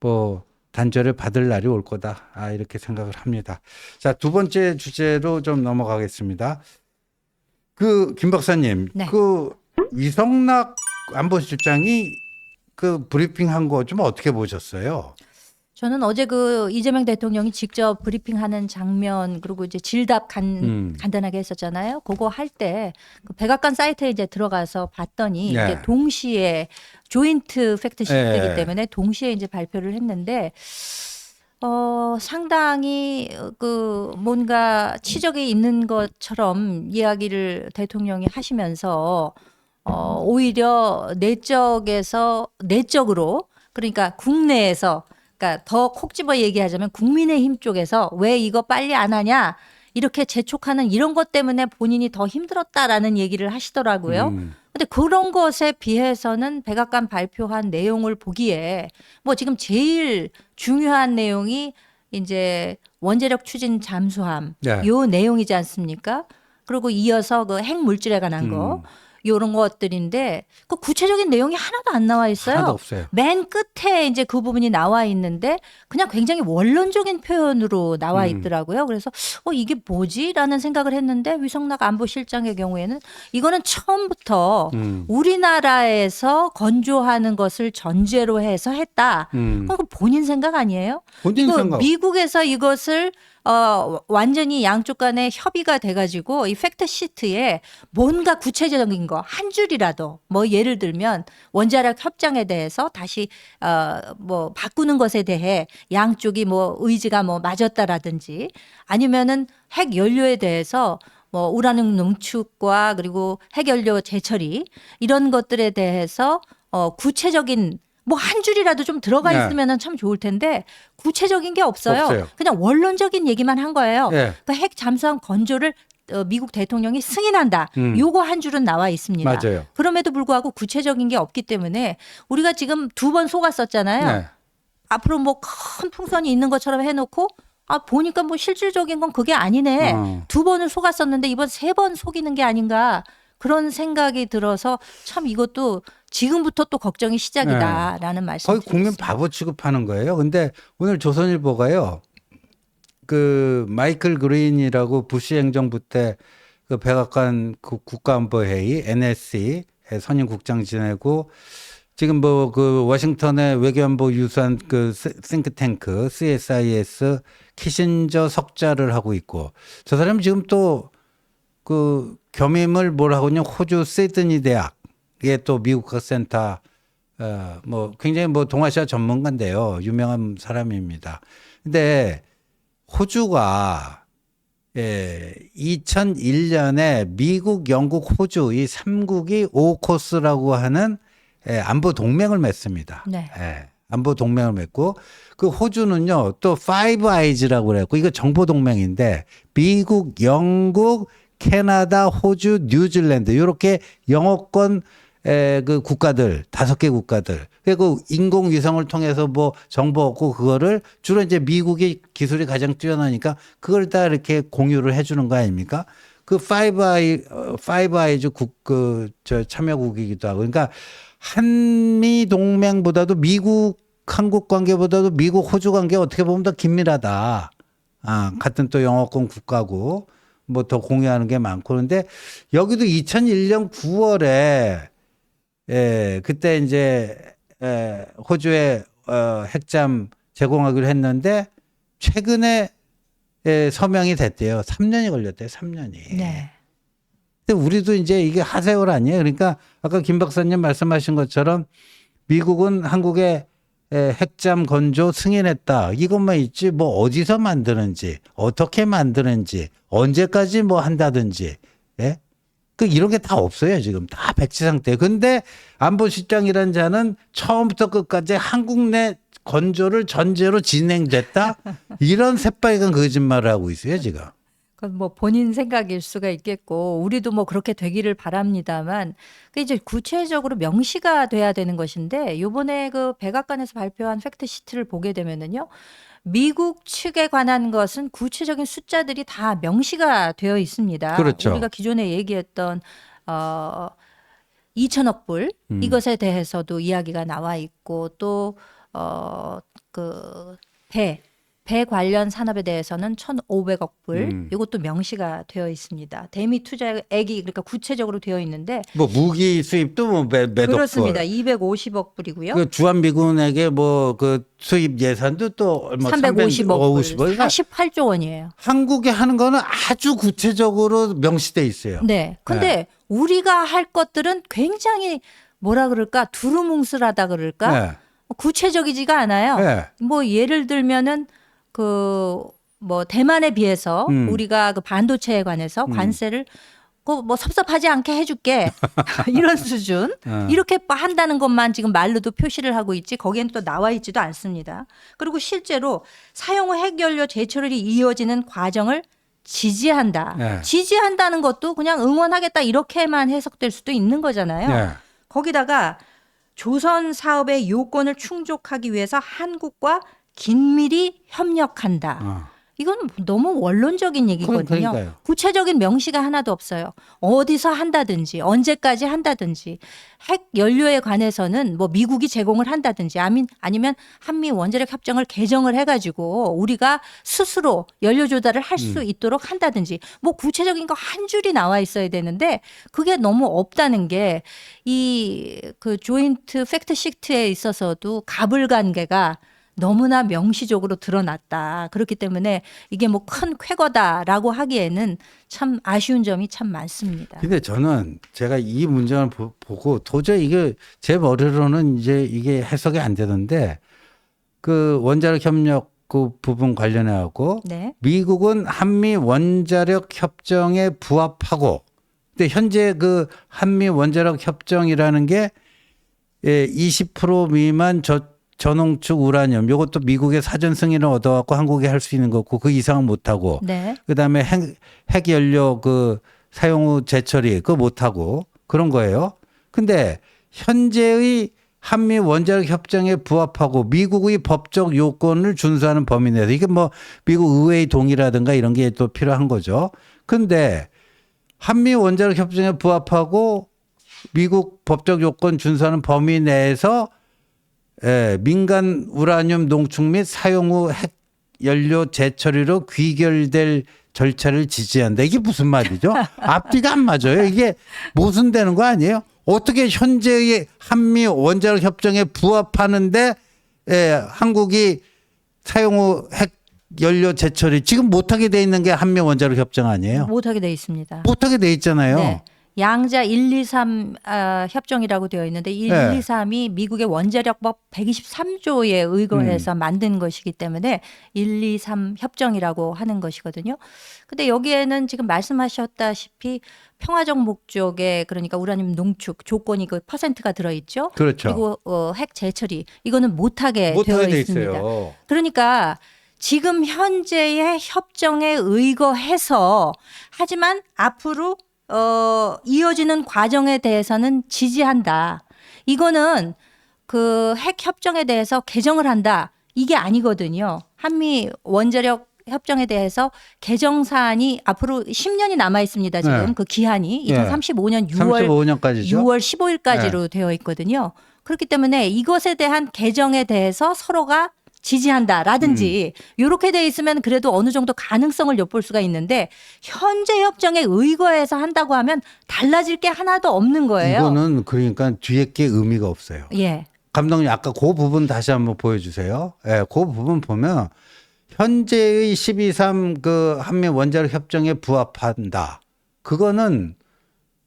뭐 단절을 받을 날이 올 거다. 아, 이렇게 생각을 합니다. 자, 두 번째 주제로 좀 넘어가겠습니다. 그, 김 박사님, 네. 그 위성락 안보실장이 그 브리핑 한 거 좀 어떻게 보셨어요? 저는 어제 그 이재명 대통령이 직접 브리핑하는 장면 그리고 이제 질답 간, 음. 간단하게 했었잖아요. 그거 할 때 그 백악관 사이트에 이제 들어가서 봤더니 예. 이제 동시에 조인트 팩트 시트이기 예. 때문에 동시에 이제 발표를 했는데 어 상당히 그 뭔가 치적이 있는 것처럼 이야기를 대통령이 하시면서 어 오히려 내적에서 내적으로 그러니까 국내에서 그러니까 더 콕 집어 얘기하자면 국민의힘 쪽에서 왜 이거 빨리 안 하냐 이렇게 재촉하는 이런 것 때문에 본인이 더 힘들었다라는 얘기를 하시더라고요. 음. 근데 그런 것에 비해서는 백악관 발표한 내용을 보기에 뭐 지금 제일 중요한 내용이 이제 원자력 추진 잠수함 네. 요 내용이지 않습니까? 그리고 이어서 그 핵 물질에 관한 음. 거 요런 것들인데 그 구체적인 내용이 하나도 안 나와 있어요. 하나도 없어요. 맨 끝에 이제 그 부분이 나와 있는데 그냥 굉장히 원론적인 표현으로 나와 음. 있더라고요. 그래서 어 이게 뭐지라는 생각을 했는데 위성락 안보실장의 경우에는 이거는 처음부터 음. 우리나라에서 건조하는 것을 전제로 해서 했다. 음. 그건 본인 생각 아니에요? 본인 생각. 미국에서 이것을 어 완전히 양쪽 간에 협의가 돼가지고 이 팩트 시트에 뭔가 구체적인 거 한 줄이라도 뭐 예를 들면 원자력 협정에 대해서 다시 어 뭐 바꾸는 것에 대해 양쪽이 뭐 의지가 뭐 맞았다라든지 아니면은 핵 연료에 대해서 뭐 우라늄 농축과 그리고 핵연료 재처리 이런 것들에 대해서 어 구체적인 뭐 한 줄이라도 좀 들어가 네. 있으면은 참 좋을 텐데 구체적인 게 없어요. 없어요. 그냥 원론적인 얘기만 한 거예요. 예. 그핵 잠수함 건조를 어, 미국 대통령이 승인한다. 음. 요거 한 줄은 나와 있습니다. 맞아요. 그럼에도 불구하고 구체적인 게 없기 때문에 우리가 지금 두 번 속았었잖아요. 네. 앞으로 뭐 큰 풍선이 있는 것처럼 해놓고 아 보니까 뭐 실질적인 건 그게 아니네. 어. 두 번을 속았었는데 이번 세 번 속이는 게 아닌가 그런 생각이 들어서 참 이것도 지금부터 또 걱정이 시작이다라는 말씀. 네. 거의 국민 바보 취급하는 거예요. 근데 오늘 조선일보가요. 그 마이클 그린이라고 부시 행정부 때 그 백악관 그 국가안보회의 NSC에 선임 국장 지내고 지금 뭐 그 워싱턴의 외교안보 유산 그 싱크탱크 CSIS 키신저 석자를 하고 있고 저 사람이 지금 또 그 겸임을 뭘 하거든요. 호주 시드니 대학 에또 미국 국센터 어, 뭐 굉장히 뭐 동아시아 전문가인데요. 유명한 사람입니다. 근데 호주가 예, 2001년에 미국, 영국, 호주 이 3국이 오코스라고 하는 예, 안보 동맹을 맺습니다. 네. 예, 안보 동맹을 맺고 그 호주는요 또 파이브 아이즈라고 그랬고 이거 정보 동맹인데 미국, 영국, 캐나다, 호주, 뉴질랜드 이렇게 영어권 에, 그 국가들 다섯 개 국가들 그리고 인공위성을 통해서 뭐 정보 얻고 그거를 주로 이제 미국이 기술이 가장 뛰어나니까 그걸 다 이렇게 공유를 해주는 거 아닙니까? 그 파이브 아이 어, 파이브 아이즈 국그저 참여국이기도 하고 그러니까 한미 동맹보다도 미국 한국 관계보다도 미국 호주 관계 어떻게 보면 더 긴밀하다. 아 같은 또 영어권 국가고 뭐 더 공유하는 게 많고 그런데 여기도 2001년 9월에 예, 그때 이제 에, 호주에 어, 핵잠 제공하기로 했는데 최근에 예, 서명이 됐대요. 3년이 걸렸대요. 3년이. 네. 근데 우리도 이제 이게 하세월 아니에요. 그러니까 아까 김 박사님 말씀하신 것처럼 미국은 한국에 에, 핵잠 건조 승인했다. 이것만 있지 뭐 어디서 만드는지 어떻게 만드는지 언제까지 뭐 한다든지 예? 그 이런 게 다 없어요 지금 다 백지 상태. 근데 안보실장이라는 자는 처음부터 끝까지 한국 내 건조를 전제로 진행됐다 이런 새빨간 거짓말을 하고 있어요 지금. 그건 뭐 본인 생각일 수가 있겠고 우리도 뭐 그렇게 되기를 바랍니다만 그 이제 구체적으로 명시가 돼야 되는 것인데 요번에 그 백악관에서 발표한 팩트 시트를 보게 되면은요. 미국 측에 관한 것은 구체적인 숫자들이 다 명시가 되어 있습니다. 그렇죠. 우리가 기존에 얘기했던 어 2천억 불 음. 이것에 대해서도 이야기가 나와 있고 또 어, 그 배, 배 관련 산업에 대해서는 1,500억 불. 음. 이것도 명시가 되어 있습니다. 대미 투자액이 그러니까 구체적으로 되어 있는데 뭐 무기 수입도 뭐 매, 매독 그렇습니다. 250억 불이고요. 그 주한 미군에게 뭐 그 수입 예산도 또 얼마 350억 불. 350억. 그러니까 48조 원이에요. 한국에 하는 거는 아주 구체적으로 명시돼 있어요. 네. 근데 우리가 할 것들은 굉장히 뭐라 그럴까? 두루뭉술하다 그럴까? 네. 구체적이지가 않아요. 네. 뭐 예를 들면은 그 뭐 대만에 비해서 음. 우리가 그 반도체에 관해서 관세를 그뭐 섭섭하지 않게 해줄게 이런 수준 어. 이렇게 한다는 것만 지금 말로도 표시를 하고 있지 거기엔 또 나와 있지도 않습니다. 그리고 실제로 사용 후 핵연료 재처리 이어지는 과정을 지지한다. 네. 지지한다는 것도 그냥 응원하겠다 이렇게만 해석될 수도 있는 거잖아요. 네. 거기다가 조선 사업의 요건을 충족하기 위해서 한국과 긴밀히 협력한다. 어. 이건 너무 원론적인 얘기거든요. 그러니까요. 구체적인 명시가 하나도 없어요. 어디서 한다든지 언제까지 한다든지 핵 연료에 관해서는 뭐 미국이 제공을 한다든지 아니- 아니면 한미 원자력 협정을 개정을 해가지고 우리가 스스로 연료 조달을 할 수 있도록 한다든지 뭐 구체적인 거 한 줄이 나와 있어야 되는데 그게 너무 없다는 게 이 그 조인트 팩트 시트에 있어서도 가불관계가 너무나 명시적으로 드러났다. 그렇기 때문에 이게 뭐 큰 쾌거다라고 하기에는 참 아쉬운 점이 참 많습니다. 근데 저는 제가 이 문장을 보, 고 도저히 이게 제 머리로는 이제 이게 해석이 안 되던데 그 원자력 협력 그 부분 관련해 갖고 네. 미국은 한미 원자력 협정에 부합하고 근데 현재 그 한미 원자력 협정이라는 게 예, 20% 미만 저 전홍축 우라늄 요것도 미국의 사전 승인을 얻어 갖고 한국에 할 수 있는 거고 그 이상은 못 하고 네. 그다음에 핵, 핵 연료 그 사용 후 재처리 그거 못 하고 그런 거예요. 근데 현재의 한미 원자력 협정에 부합하고 미국의 법적 요건을 준수하는 범위 내에서 이게 뭐 미국 의회의 동의라든가 이런 게 또 필요한 거죠. 근데 한미 원자력 협정에 부합하고 미국 법적 요건 준수하는 범위 내에서 예, 민간 우라늄 농축 및 사용 후 핵 연료 재처리로 귀결될 절차를 지지한다. 이게 무슨 말이죠? 앞뒤가 안 맞아요. 이게 모순되는 거 아니에요? 어떻게 현재의 한미 원자력 협정에 부합하는데 예, 한국이 사용 후 핵 연료 재처리 지금 못하게 돼 있는 게 한미 원자력 협정 아니에요? 못하게 돼 있습니다. 못하게 돼 있잖아요. 네. 양자 1, 2, 3 아, 협정이라고 되어 있는데 1, 네. 2, 3이 미국의 원자력법 123조에 음. 의거해서 만든 것이기 때문에 1, 2, 3 협정이라고 하는 것이거든요. 근데 여기에는 지금 말씀하셨다시피 평화적 목적에 그러니까 우라늄 농축 조건이 그 퍼센트가 들어 있죠. 그렇죠. 그리고 어, 핵 재처리 이거는 못하게 못하게 되어 돼 있습니다. 있어요. 그러니까 지금 현재의 협정에 의거해서 하지만 앞으로 어 이어지는 과정에 대해서는 지지한다. 이거는 그 핵 협정에 대해서 개정을 한다. 이게 아니거든요. 한미 원자력 협정에 대해서 개정 사안이 앞으로 10년이 남아 있습니다. 지금 네. 그 기한이 네. 2035년 6월 35년까지죠. 6월 15일까지로 되어 있거든요. 그렇기 때문에 이것에 대한 개정에 대해서 서로가 지지한다라든지 음. 이렇게 돼 있으면 그래도 어느 정도 가능성을 엿볼 수가 있는데 현재 협정에 의거해서 한다고 하면 달라질 게 하나도 없는 거예요. 이거는 그러니까 뒤에 게 의미가 없어요. 예. 감독님 아까 그 부분 다시 한번 보여주세요. 예, 그 부분 보면 현재의 12.3 그 한미 원자력 협정에 부합한다. 그거는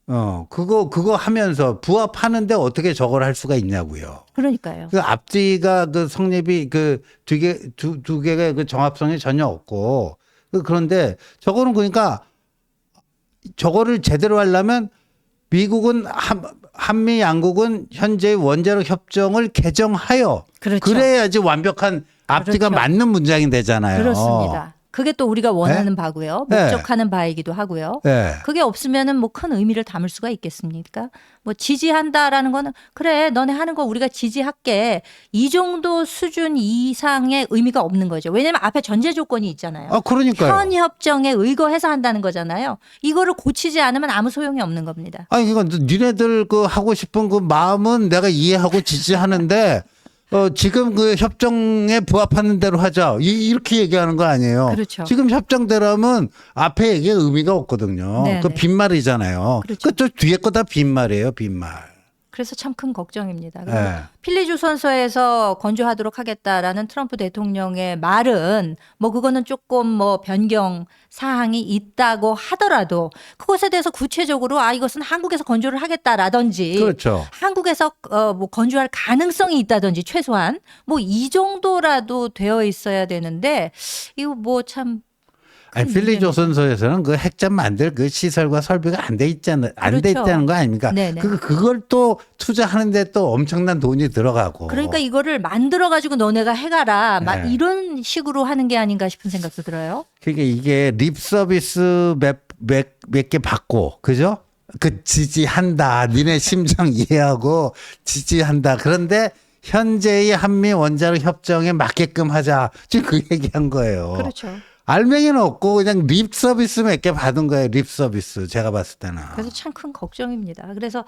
어 그거 그거 하면서 부합하는데 어떻게 저걸 할 수가 있냐고요. 그러니까요. 그 앞뒤가 그 성립이 그 두 개 두 두 개가 그 정합성이 전혀 없고 그 그런데 저거는 그러니까 저거를 제대로 하려면 미국은 한, 한미 양국은 현재 원자력 협정을 개정하여 그렇죠. 그래야지 완벽한 앞뒤가 그렇죠. 맞는 문장이 되잖아요. 그렇습니다. 그게 또 우리가 원하는 바고요. 네. 목적하는 바이기도 하고요. 예. 그게 없으면은 뭐 큰 의미를 담을 수가 있겠습니까? 뭐 지지한다라는 거는 그래 너네 하는 거 우리가 지지할게 이 정도 수준 이상의 의미가 없는 거죠. 왜냐하면 앞에 전제 조건이 있잖아요. 아 그러니까요. 현 협정에 의거해서 한다는 거잖아요. 이거를 고치지 않으면 아무 소용이 없는 겁니다. 아니 이건 니네들 그 하고 싶은 그 마음은 내가 이해하고 지지하는데 어, 지금 그 협정에 부합하는 대로 하자. 이, 이렇게 얘기하는 거 아니에요. 그렇죠. 지금 협정대로 하면 앞에 얘기에 의미가 없거든요. 네, 그 네. 빈말이잖아요. 그렇죠. 그저 뒤에 거 다 빈말이에요, 빈말. 그래서 참 큰 걱정입니다. 그리고 예. 필리 조선소에서 건조하도록 하겠다라는 트럼프 대통령의 말은 뭐 그거는 조금 뭐 변경 사항이 있다고 하더라도 그것에 대해서 구체적으로 아 이것은 한국에서 건조를 하겠다라든지 그렇죠. 한국에서 어 뭐 건조할 가능성이 있다든지 최소한 뭐 이 정도라도 되어 있어야 되는데 이거 뭐참 아니, 큰 필리 문제입니다. 조선소에서는 그 핵잠 만들 그 시설과 설비가 안 돼 있잖아. 안돼 그렇죠. 있다는 거 아닙니까? 네네. 그, 그걸 또 투자하는데 또 엄청난 돈이 들어가고. 그러니까 이거를 만들어 가지고 너네가 해가라 막 네. 이런 식으로 하는 게 아닌가 싶은 생각도 들어요. 그게 이게 립 서비스 몇몇 개 받고 그죠? 그 지지한다. 니네 심정 이해하고 지지한다. 그런데 현재의 한미 원자력 협정에 맞게끔 하자. 지금 그 얘기한 거예요. 그렇죠. 알맹이는 없고 그냥 립 서비스 몇 개 받은 거예요. 립 서비스. 제가 봤을 때는. 그래서 참 큰 걱정입니다. 그래서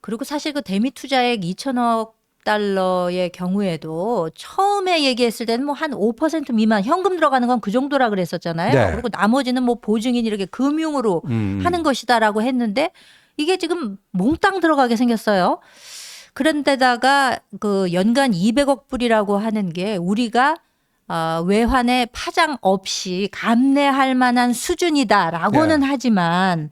그리고 사실 그 대미 투자액 2천억 달러의 경우에도 처음에 얘기했을 때는 뭐 한 5% 미만 현금 들어가는 건 그 정도라 그랬었잖아요. 네. 그리고 나머지는 뭐 보증인 이렇게 금융으로 음. 하는 것이다라고 했는데 이게 지금 몽땅 들어가게 생겼어요. 그런데다가 그 연간 200억 불이라고 하는 게 우리가 어, 외환의 파장 없이 감내할 만한 수준이다라고는 네. 하지만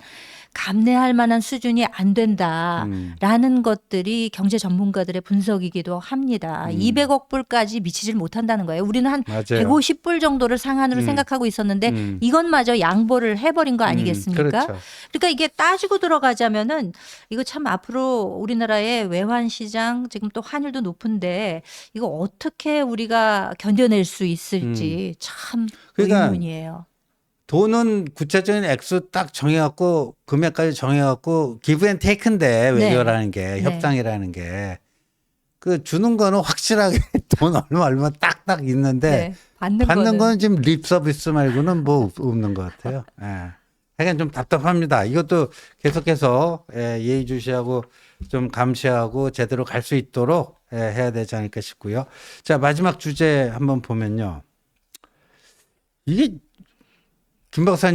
감내할 만한 수준이 안 된다라는 음. 것들이 경제 전문가들의 분석이기도 합니다. 음. 200억 불까지 미치질 못한다는 거예요. 우리는 한 맞아요. 150불 정도를 상한으로 음. 생각하고 있었는데 음. 이것마저 양보를 해버린 거 음, 아니겠습니까? 그렇죠. 그러니까 이게 따지고 들어가자면은 이거 참 앞으로 우리나라의 외환 시장 지금 또 환율도 높은데 이거 어떻게 우리가 견뎌낼 수 있을지 참 그러니까 의문이에요. 돈은 구체적인 액수 딱 정해갖고 금액까지 정해갖고 기브 앤 테이크인데 외교라는 게 네. 협상이라는 게그 주는 거는 확실하게 돈 얼마 얼마 딱딱 있는데 네, 받는, 받는 거는 거는 지금 립 서비스 말고는 뭐 없- 없는 것 같아요. 예. 하여간 좀 답답합니다. 이것도 계속해서 예, 예의주시하고 좀 감시하고 제대로 갈 수 있도록 예, 해야 되지 않을까 싶고요. 자 마지막 주제 한번 보면요. 이게 김 박사님